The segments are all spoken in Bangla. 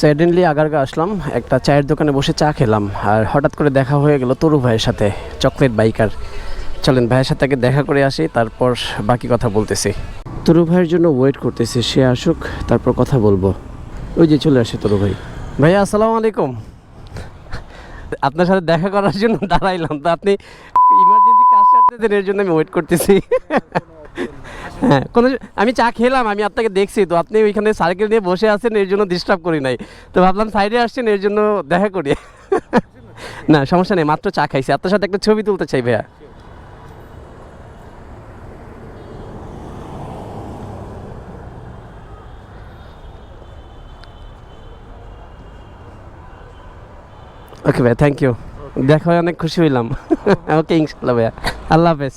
সাইডেনলি আগারগা আসলাম একটা চায়ের দোকানে বসে চা খেলাম আর হঠাৎ করে দেখা হয়ে গেল তরু ভাইয়ের সাথে চকলেট বাইকার। চলেন ভাইয়ের সাথে আগে দেখা করে আসি তারপর বাকি কথা বলতেছি। তরু ভাইয়ের জন্য ওয়েট করতেছি সে আসুক তারপর কথা বলব। ওই যে চলে আসে তরু ভাই। ভাইয়া আসসালামু আলাইকুম। আপনার সাথে দেখা করার জন্য দাঁড়াইলাম তো আপনি ইমার্জেন্সি কাজ সারতেছেন এর জন্য আমি ওয়েট করতেছি। হ্যাঁ কোনো আমি চা খেলাম, আমি আপনাকে দেখছি, তো আপনি ওইখানে সার্কেল নিয়ে বসে আছেন, এর জন্য ডিস্টার্ব করি নাই। তো ভাবলাম সাইডে আসছেন, এর জন্য দেখা করি। না, সমস্যা নেই, মাত্র চা খাইছি। আপনার সাথে একটা ছবি তুলতে চাই ভাইয়া। ওকে ভাইয়া থ্যাংক ইউ দেখা হয়ে অনেক খুশি হইলাম। ওকে ইনশাল্লাহ ভাইয়া। আল্লাহ হাফেজ।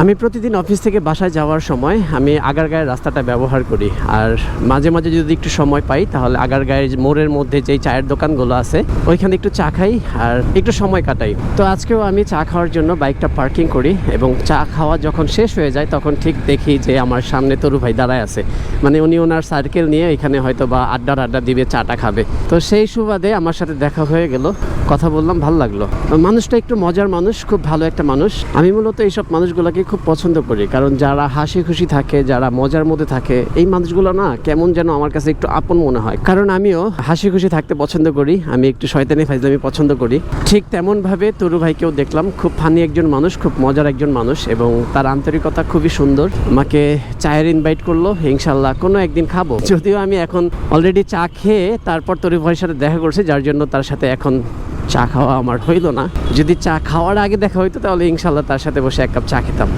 আমি প্রতিদিন অফিস থেকে বাসায় যাওয়ার সময় আমি আগারগাঁয়ের রাস্তাটা ব্যবহার করি। আর মাঝে মাঝে যদি একটু সময় পাই, তাহলে আগারগাঁয়ের মোড়ের মধ্যে যেই চায়ের দোকানগুলো আছে, ওইখানে একটু চা খাই আর একটু সময় কাটাই। তো আজকেও আমি চা খাওয়ার জন্য বাইকটা পার্কিং করি এবং চা খাওয়া যখন শেষ হয়ে যায়, তখন ঠিক দেখি যে আমার সামনে তরু ভাই দাঁড়ায় আছে। মানে উনি ওনার সার্কেল নিয়ে এখানে হয়তো বা আড্ডার আড্ডা দিবে, চাটা খাবে। তো সেই সুবাদে আমার সাথে দেখা হয়ে গেল। কথা বললাম, ভালো লাগল। মানুষটা একটু মজার মানুষ, খুব ভালো একটা মানুষ। আমি মূলত এইসব মানুষগুলোকে খুব পছন্দ করি, কারণ যারা হাসি খুশি থাকে, যারা মজার মধ্যে থাকে, এই মানুষগুলো না কেমন যেন আমার কাছে একটু আপন মনে হয়। কারণ আমিও হাসি খুশি থাকতে পছন্দ করি, আমি একটু শয়তানি ফাইজলামি পছন্দ করি। ঠিক তেমনভাবে তরু ভাইকেও দেখলাম, খুব ফানি একজন মানুষ, খুব মজার একজন মানুষ এবং তার আন্তরিকতা খুবই সুন্দর। আমাকে চায়ের ইনভাইট করল ইনশাল্লাহ কোনো একদিন খাব। যদিও আমি এখন অলরেডি চা খেয়ে তারপর তরু ভাইয়ের সাথে দেখা করছি, যার জন্য তার সাথে এখন চা খাওয়া আমার হইল না। যদি চা খাওয়ার আগে দেখা হইতো, তাহলে ইনশাল্লাহ তার সাথে বসে এক কাপ চা খেতাম।